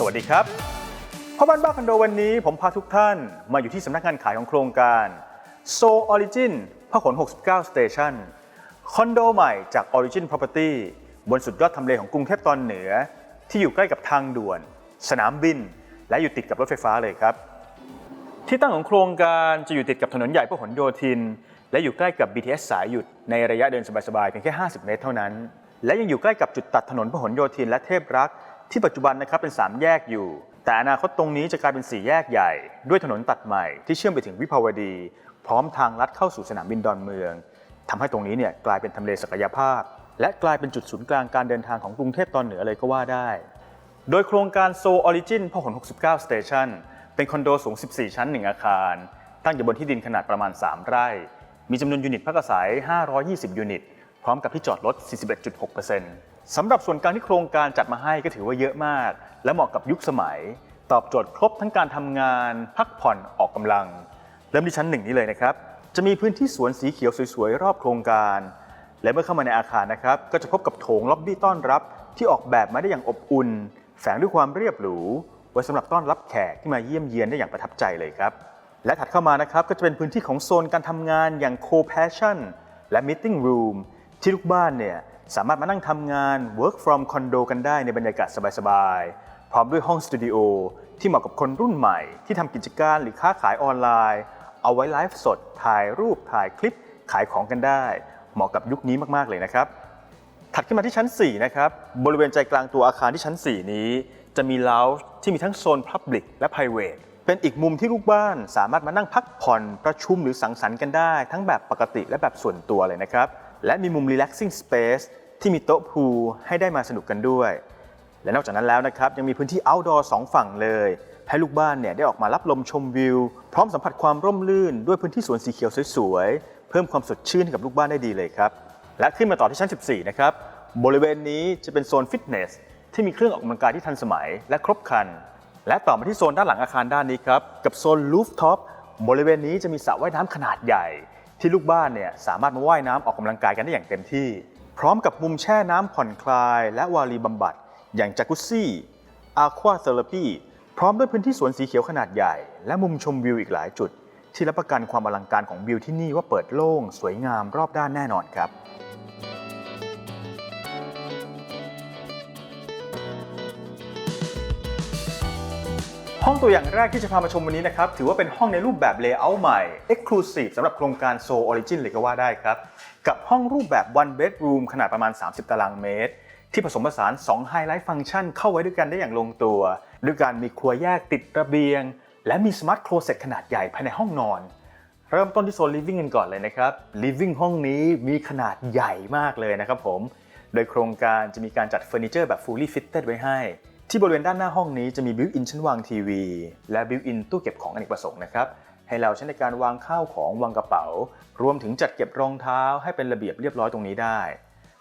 สวัสดีครับพ่อบ้านบ้านคอนโดวันนี้ผมพาทุกท่านมาอยู่ที่สำนักงานขายของโครงการ So Origin พหล69 Station คอนโดใหม่จาก Origin Property บนสุดยอดทำเลของกรุงเทพตอนเหนือ ที่อยู่ใกล้กับทางด่วน สนามบิน และอยู่ติดกับรถไฟฟ้าเลยครับ ที่ตั้งของโครงการจะอยู่ติดกับถนนใหญ่พหลโยธิน และอยู่ใกล้กับ BTS สายหยุดในระยะเดินสบายๆเพียงแค่ 50 เมตรเท่านั้น และยังอยู่ใกล้กับจุดตัดถนนพหลโยธินและเทพรักษ์ ที่ปัจจุบันนะครับเป็น 3 แยกอยู่ แต่อนาคตตรงนี้จะกลายเป็น 4 แยกใหญ่ ด้วยถนนตัดใหม่ที่เชื่อมไปถึงวิภาวดี พร้อมทางลัดเข้าสู่สนามบินดอนเมืองทำให้ตรงนี้เนี่ยกลายเป็นทำเลศักยภาพ และกลายเป็นจุดศูนย์กลางการเดินทางของกรุงเทพตอนเหนือเลยก็ว่าได้ โดยโครงการโซออริจินพหล69 Station เป็นคอนโดสูง 14 ชั้น 1 อาคาร ตั้งอยู่บนที่ดินขนาดประมาณ 3 ไร่ มีจำนวนยูนิตพักอาศัย 520 ยูนิต พร้อมกับที่จอดรถ 41.6% สำหรับส่วนกลางที่โครงการจัดมาให้ก็ถือว่าเยอะมาก และเหมาะกับยุคสมัย ตอบโจทย์ครบทั้งการทำงาน พักผ่อนออกกำลัง เริ่มที่ชั้นหนึ่งนี้เลยนะครับ จะมีพื้นที่สวนสีเขียวสวยๆ รอบโครงการ และเมื่อเข้ามาในอาคารนะครับ ก็จะพบกับโถงล็อบบี้ต้อนรับ ที่ออกแบบมาได้อย่างอบอุ่น แฝงด้วยความเรียบหรูไว้สำหรับต้อนรับแขกที่มาเยี่ยมเยียนได้อย่างประทับใจเลยครับและถัดเข้ามานะครับก็จะเป็นพื้นที่ของโซนการทำงานอย่าง co-passion และ meeting room ที่ลูกบ้านเนี่ย สามารถมานั่งทำงาน work from condo กันได้ในบรรยากาศสบายๆ พร้อมด้วยห้องสตูดิโอที่เหมาะกับคนรุ่นใหม่ ที่ทำกิจการหรือค้าขายออนไลน์ เอาไว้ไลฟ์สด ถ่ายรูปถ่ายคลิปขายของกันได้ เหมาะกับยุคนี้มากๆเลยนะครับ ถัดขึ้นมาที่ชั้น 4 นะครับ บริเวณใจกลางตัวอาคารที่ชั้น 4 นี้ จะมีเล o วที่มีทั้งโซน Public และ Private เป็นอีกมุมที่ลูกบ้านสามารถมานั่งพักผ่อนประชุมหรือสังสรรค์กันได้ ทั้งแบบปกติและแบบส่วนตัวเลยนะครับและมีมุม Relaxing Space ที่มีโต๊ะพูลให้ได้มาสนุกกันด้วย และนอกจากนั้นแล้วนะครับยังมีพื้นที่ outdoor สองฝั่งเลย ให้ลูกบ้านเนี่ยได้ออกมารับลมชมวิว พร้อมสัมผัสความร่มรื่น ด้วยพื้นที่สวนสีเขียวสวยๆ เพิ่มความสดชื่นให้กับลูกบ้านได้ดีเลยครับ และขึ้นมาต่อที่ชั้น 14 นะครับ บริเวณนี้จะเป็นโซนฟิตเนสที่มีเครื่องออกกำลังกายที่ทันสมัยและครบครัน และต่อมาที่โซนด้านหลังอาคารด้านนี้ครับกับโซนลูฟท็อปบริเวณนี้จะมีสระว่ายน้ำขนาดใหญ่ ที่ลูกบ้านเนี่ยสามารถมาว่ายน้ำออกกำลังกายกันได้อย่างเต็มที่ พร้อมกับมุมแช่น้ำผ่อนคลาย และวารีบำบัด อย่างจากุซซี่อาควาเซอร์พีพร้อมด้วยพื้นที่สวนสีเขียวขนาดใหญ่ และมุมชมวิวอีกหลายจุด ที่รับประกันความอลังการของวิวที่นี่ว่าเปิดโล่ง สวยงามรอบด้านแน่นอนครับ ห้องตัวอย่างแรกที่จะพามาชมวันนี้นะครับ ถือว่าเป็นห้องในรูปแบบ Layout ใหม่ Exclusive สำหรับโครงการ Soul Origin เลยก็ว่าได้ครับ กับห้องรูปแบบ One Bedroom ขนาดประมาณ 30 ตารางเมตร ที่ผสมผสาน2 Highlight Function เข้าไว้ด้วยกันได้อย่างลงตัว ด้วยการมีครัวแยกติดระเบียง และมี Smart Closet ขนาดใหญ่ภายในห้องนอน เริ่มต้นที่โซน Living กันก่อนเลยนะครับ Living ห้องนี้มีขนาดใหญ่มากเลยนะครับผม โดยโครงการจะมีการจัดเฟอร์นิเจอร์แบบ fully fitted ไว้ให้ ที่บริเวณด้านหน้าห้องนี้จะมีบิวอินชั้นวางทีวี และบิวอินตู้เก็บของอเนกประสงค์นะครับให้เราใช้ในการวางข้าวของวางกระเป๋า รวมถึงจัดเก็บรองเท้าให้เป็นระเบียบเรียบร้อยตรงนี้ได้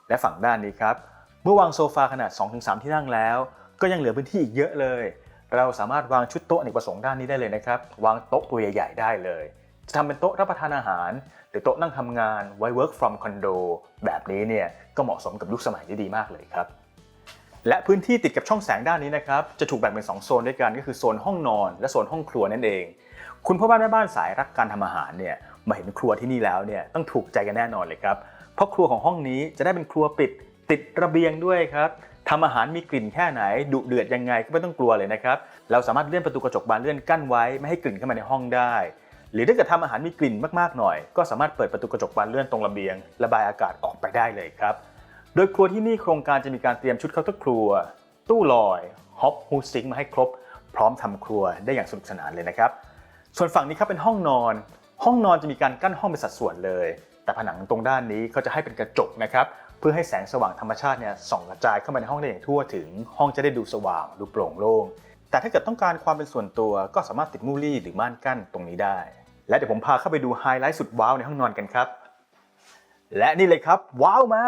และฝั่งด้านนี้ครับ เมื่อวางโซฟาขนาด 2-3 ที่นั่งแล้ว ก็ยังเหลือพื้นที่อีกเยอะเลย เราสามารถวางชุดโต๊ะอเนกประสงค์ด้านนี้ได้เลยนะครับ วางโต๊ะตัวใหญ่ๆได้เลย จะทำเป็นโต๊ะรับประทานอาหาร หรือโต๊ะนั่งทำงานไว้ work from condo แบบนี้เนี่ยก็เหมาะสมกับยุคสมัยได้ดีมากเลยครับ และพื้นที่ติดกับช่องแสงด้านนี้นะครับจะถูกแบ่งเป็น 2 โซนด้วยกันก็คือโซนห้องนอน และโซนห้องครัวนั่นเอง คุณพ่อบ้านแม่บ้านสายรักการทำอาหารเนี่ยมาเห็นครัวที่นี่แล้วเนี่ยต้องถูกใจกันแน่นอนเลยครับเพราะครัวของห้องนี้จะได้เป็นครัวปิดติดระเบียงด้วยครับทำอาหารมีกลิ่นแค่ไหนดุเดือดยังไงก็ไม่ต้องกลัวเลยนะครับเราสามารถเลื่อนประตูกระจกบานเลื่อนกั้นไว้ไม่ให้กลิ่นเข้ามาในห้องได้ หรือถ้าเกิดทำอาหารมีกลิ่นมากๆหน่อย ก็สามารถเปิดประตูกระจกบานเลื่อนตรงระเบียง ระบายอากาศออกไปได้เลยครับ โดยครัวที่นี่โครงการจะมีการเตรียมชุดเคาน์เตอร์ครัว ตู้ลอยฮอปฮูซิงมาให้ครบ พร้อมทำครัวได้อย่างสนุกสนานเลยนะครับ ส่วนฝั่งนี้ครับเป็นห้องนอน ห้องนอนจะมีการกั้นห้องเป็นสัดส่วนเลย แต่ผนังตรงด้านนี้เขาจะให้เป็นกระจกนะครับเพื่อให้แสงสว่างธรรมชาติเนี่ยส่องกระจายเข้ามาในห้องได้อย่างทั่วถึง ห้องจะได้ดูสว่างดูโปร่งโล่งแต่ถ้าเกิดต้องการความเป็นส่วนตัวก็สามารถติดมูลี่หรือม่านกั้นตรงนี้ได้ และเดี๋ยวผมพาเข้าไปดูไฮไลท์สุดว้าวในห้องนอนกันครับ และนี่เลยครับ ว้าวมา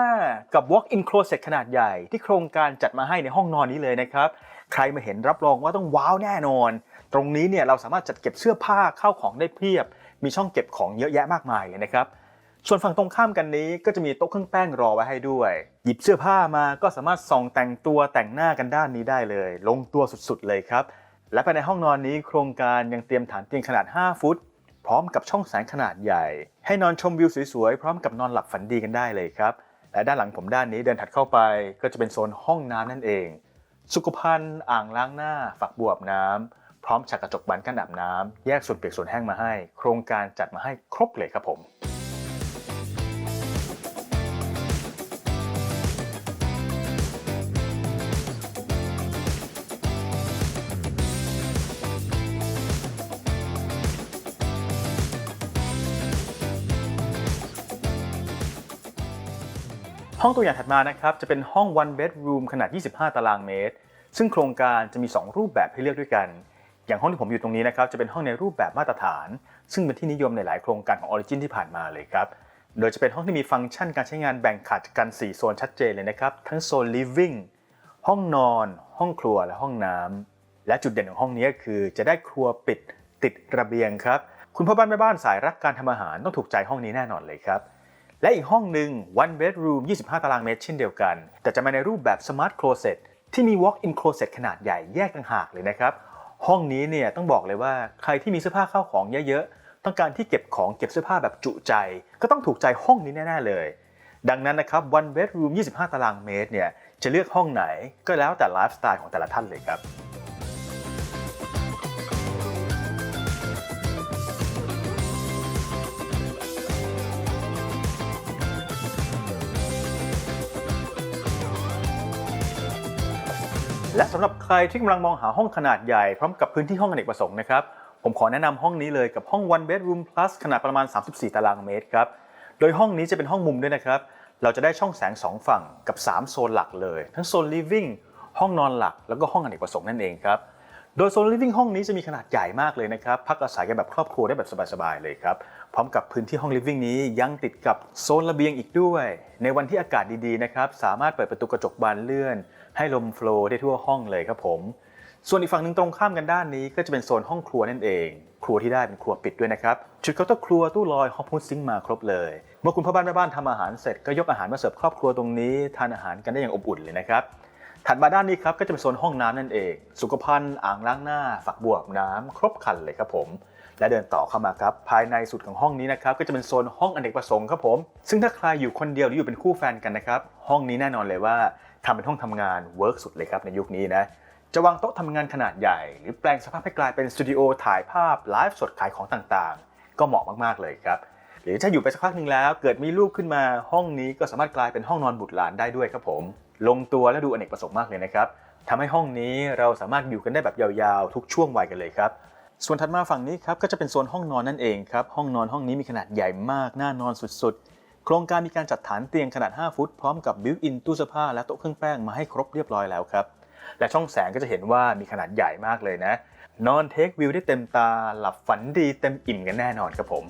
กับ Walk-in Closet ขนาดใหญ่ที่โครงการจัดมาให้ในห้องนอนนี้เลยนะครับ ใครมาเห็นรับรองว่าต้องว้าวแน่นอน ตรงนี้เนี่ยเราสามารถจัดเก็บเสื้อผ้าเข้าของได้เพียบ มีช่องเก็บของเยอะแยะมากมายเลยนะครับส่วนฝั่งตรงข้ามกันนี้ก็จะมีโต๊ะเครื่องแป้งรอไว้ให้ด้วย หยิบเสื้อผ้ามาก็สามารถส่องแต่งตัวแต่งหน้ากันด้านนี้ได้เลย ลงตัวสุดๆเลยครับ และภายในห้องนอนนี้โครงการยังเตรียมฐานเตียงขนาด 5 ฟุต ร้อมกับช่องแสงขนาดใหญ่ ให้นอนชมวิวสวยๆ พร้อมกับนอนหลับฝันดีกันได้เลยครับ และด้านหลังผมด้านนี้เดินถัดเข้าไปก็จะเป็นโซนห้องน้ำนั่นเอง สุขภัณฑ์อ่างล้างหน้า ฝักบัวอาบน้ำพร้อมฉากกระจกบานกั้นอาบน้ำแยกส่วนเปียกส่วนแห้งมาให้ โครงการจัดมาให้ครบเลยครับผม ห้องตัวอย่างถัดมานะครับจะเป็นห้อง one bedroom ขนาด 25 ตารางเมตร ซึ่งโครงการจะมี 2 รูปแบบให้เลือกด้วยกัน อย่างห้องที่ผมอยู่ตรงนี้นะครับจะเป็นห้องในรูปแบบมาตรฐาน ซึ่งเป็นที่นิยมในหลายโครงการของ Origin ที่ผ่านมาเลยครับ โดยจะเป็นห้องที่มีฟังก์ชันการใช้งานแบ่งขาดกัน 4 โซนชัดเจนเลยนะครับ ทั้งโซน living ห้องนอน ห้องครัวและห้องน้ำและจุดเด่นของห้องนี้ก็คือจะได้ครัวปิดติดระเบียงครับ คุณพ่อบ้านแม่บ้านสายรักการทำอาหารต้องถูกใจห้องนี้แน่นอนเลยครับ และอีกห้องหนึ่ง one bedroom 25 ตารางเมตรเช่นเดียวกัน แต่จะมาในรูปแบบ smart closet ที่มี walk-in closet ขนาดใหญ่แยกต่างหากเลยนะครับ ห้องนี้เนี่ยต้องบอกเลยว่าใครที่มีเสื้อผ้าเข้าของเยอะๆ ต้องการที่เก็บของเก็บเสื้อผ้าแบบจุใจ ก็ต้องถูกใจห้องนี้แน่ๆเลย ดังนั้นนะครับ one bedroom 25 ตารางเมตรเนี่ยจะเลือกห้องไหนก็แล้วแต่ไลฟ์สไตล์ของแต่ละท่านเลยครับ และสำหรับใครที่กำลังมองหาห้องขนาดใหญ่พร้อมกับพื้นที่ห้องอเนกประสงค์นะครับ ผมขอแนะนำห้องนี้เลยกับห้อง one bedroom plus ขนาดประมาณ 34 ตารางเมตรครับ โดยห้องนี้จะเป็นห้องมุมด้วยนะครับ เราจะได้ช่องแสง 2 ฝั่งกับ 3 โซนหลักเลย ทั้งโซน living ห้องนอนหลัก แล้วก็ห้องอเนกประสงค์นั่นเองครับ โดยโซน living ห้องนี้จะมีขนาดใหญ่มากเลยนะครับ พักอาศัยกันแบบครอบครัวได้แบบสบายๆเลยครับ พร้อมกับพื้นที่ห้อง living นี้ยังติดกับโซนระเบียงอีกด้วย ในวันที่อากาศดีๆนะครับสามารถเปิดประตูกระจกบานเลื่อน ให้ลมโฟลว์ได้ทั่วห้องเลยครับผม ส่วนอีกฝั่งหนึ่งตรงข้ามกันด้านนี้ ก็จะเป็นโซนห้องครัวนั่นเอง ครัวที่ได้เป็นครัวปิดด้วยนะครับชุดเคาน์เตอร์ครัวตู้ลอยฮอปพูดซิงมาครบเลย เมื่อคุณพ่อบ้านแม่บ้านทำอาหารเสร็จก็ยกอาหารมาเสิร์ฟครอบครัวตรงนี้ทานอาหารกันได้อย่างอบอุ่นเลยนะครับถัดมาด้านนี้ครับก็จะเป็นโซนห้องน้ำนั่นเอง สุขภัณฑ์อ่างล้างหน้าฝักบัวน้ำครบคันเลยครับผม และเดินต่อเข้ามาครับ ภายในสุดของห้องนี้นะครับก็จะเป็นโซนห้องอเนกประสงค์ครับผม ซึ่งถ้าใครอยู่คนเดียวหรืออยู่เป็นคู่แฟนกันนะครับ ห้องนี้แน่นอนเลยว่าทำเป็นห้องทำงานเวิร์กสุดเลยครับในยุคนี้นะจะวางโต๊ะทำงานขนาดใหญ่ หรือแปลงสภาพให้กลายเป็นสตูดิโอถ่ายภาพไลฟ์สดขายของต่างๆ ก็เหมาะมากๆเลยครับหรือถ้าอยู่ไปสักพักหนึ่งแล้ว เกิดมีลูกขึ้นมาห้องนี้ก็สามารถกลายเป็นห้องนอนบุตรหลานได้ด้วยครับผม ลงตัวและดูอเนกประสงค์มากเลยนะครับทำให้ห้องนี้เราสามารถอยู่กันได้แบบยาวๆ ทุกช่วงวัยกันเลยครับ ส่วนถัดมาฝั่งนี้ครับก็จะเป็นโซนห้องนอนนั่นเองครับห้องนอนห้องนี้มีขนาดใหญ่มากน่านอนสุดๆ โครงการมีการจัดฐานเตียงขนาด 5 ฟุต พร้อมกับบิวอินตู้เสื้อผ้าและโต๊ะเครื่องแป้งมาให้ครบเรียบร้อยแล้วครับและช่องแสงก็จะเห็นว่ามีขนาดใหญ่มากเลยนะ นอนเทควิวได้เต็มตาหลับฝันดีเต็มอิ่มกันแน่นอนครับผม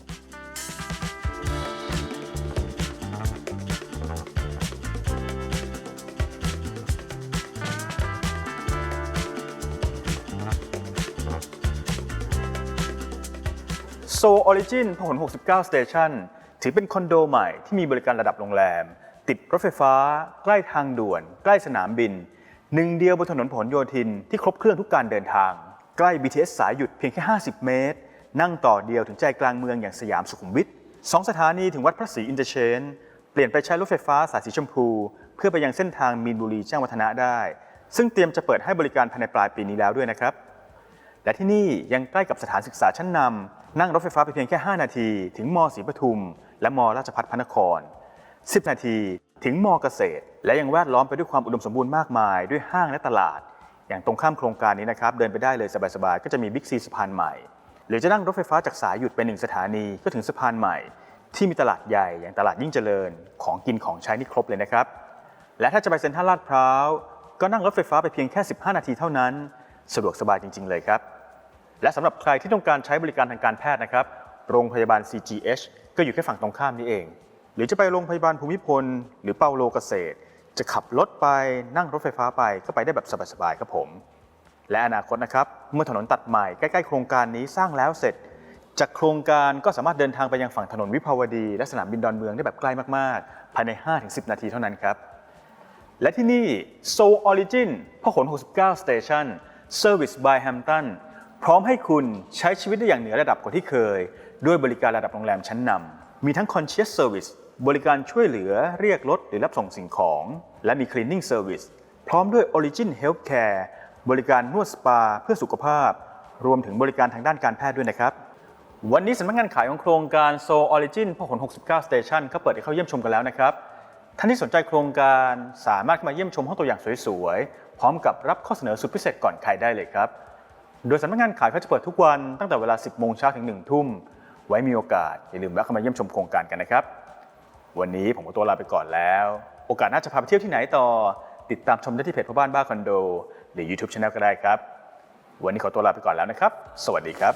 โซออริจินพหล69 Station ถือเป็นคอนโดใหม่ที่มีบริการระดับโรงแรม ติดรถไฟฟ้า ใกล้ทางด่วน ใกล้สนามบิน หนึ่งเดียวบนถนนผลโยธินที่ครบเครื่องทุกการเดินทาง ใกล้ BTS สายหยุดเพียงแค่ 50 เมตร นั่งต่อเดียวถึงใจกลางเมืองอย่างสยามสุขุมวิทสองสถานีถึงวัดพระศรีอินเตอร์เชน เปลี่ยนไปใช้รถไฟฟ้าสายสีชมพู เพื่อไปยังเส้นทางมีนบุรีแจ้งวัฒนะได้ ซึ่งเตรียมจะเปิดให้บริการภายในปลายปีนี้แล้วด้วยนะครับและที่นี่ยังใกล้กับสถานศึกษาชั้นนำ นั่งรถไฟฟ้าไปเพียงแค่ 5 นาที ถึงมศรีปทุม และมราชภัฏพระนคร 10 นาที ถึงมเกษตร และยังแวดล้อมไปด้วยความอุดมสมบูรณ์มากมาย ด้วยห้างและตลาด อย่างตรงข้ามโครงการนี้นะครับ เดินไปได้เลยสบายๆ ก็จะมีบิ๊กซีสะพานใหม่ หรือจะนั่งรถไฟฟ้าจากสายหยุดไปหนึ่งสถานีก็ถึงสะพานใหม่ ที่มีตลาดใหญ่อย่างตลาดยิ่งเจริญ ของกินของใช้นี่ครบเลยนะครับ และถ้าจะไปเซ็นทรัลลาดพร้าวก็นั่งรถไฟฟ้าไปเพียงแค่ 15 นาทีเท่านั้น สะดวกสบายจริง ๆ เลยครับ และสำหรับใครที่ต้องการใช้บริการทางการแพทย์นะครับ โรงพยาบาล CGH ก็อยู่แค่ฝั่งตรงข้ามนี้เอง หรือจะไปโรงพยาบาลภูมิพล หรือเปาโลเกษตร จะขับรถไปนั่งรถไฟฟ้าไปก็ไปได้แบบสบายๆครับผม และอนาคตนะครับเมื่อถนนตัดใหม่ใกล้ๆโครงการนี้สร้างแล้วเสร็จจจากโครงการก็สามารถเดินทางไปยังฝั่งถนนวิภาวดี และสนามบินดอนเมืองได้แบบใกล้มากๆ ภายใน 5-10 นาทีเท่านั้นครับและที่นี่ Soul Origin พหล69 Station Service by Hampton พร้อมให้คุณใช้ชีวิตได้อย่างเหนือระดับกว่าที่เคย ด้วยบริการระดับโรงแรมชั้นนำมีทั้ง Concierge Service บริการช่วยเหลือเรียกรถหรือรับส่งสิ่งของ และมี Cleaning Service พร้อมด้วย Origin Healthcare บริการนวดสปาเพื่อสุขภาพ รวมถึงบริการทางด้านการแพทย์ด้วยนะครับ วันนี้สำนักงานขายของโครงการ Soul Origin พหล69 Station เขาเปิดให้เข้าเยี่ยมชมกันแล้วนะครับ ท่านที่สนใจโครงการสามารถมาเยี่ยมชมห้องตัวอย่างสวยๆ พร้อมกับรับข้อเสนอสุดพิเศษก่อนใครได้เลยครับ โดยสำนักงานขายเขาจะเปิดทุกวันตั้งแต่เวลา 10 โมงเช้าถึง 1 ทุ่ม ไว้มีโอกาส อย่าลืมแวะเข้ามาเยี่ยมชมโครงการกันนะครับ วันนี้ผมขอตัวลาไปก่อนแล้ว โอกาสหน่าจะพาไปเที่ยวที่ไหนต่อ ติดตามชมได้ที่เพจพ่อบ้านบ้าคอนโด หรือ YouTube Channel ก็ได้ครับ วันนี้ขอตัวลาไปก่อนแล้วนะครับ สวัสดีครับ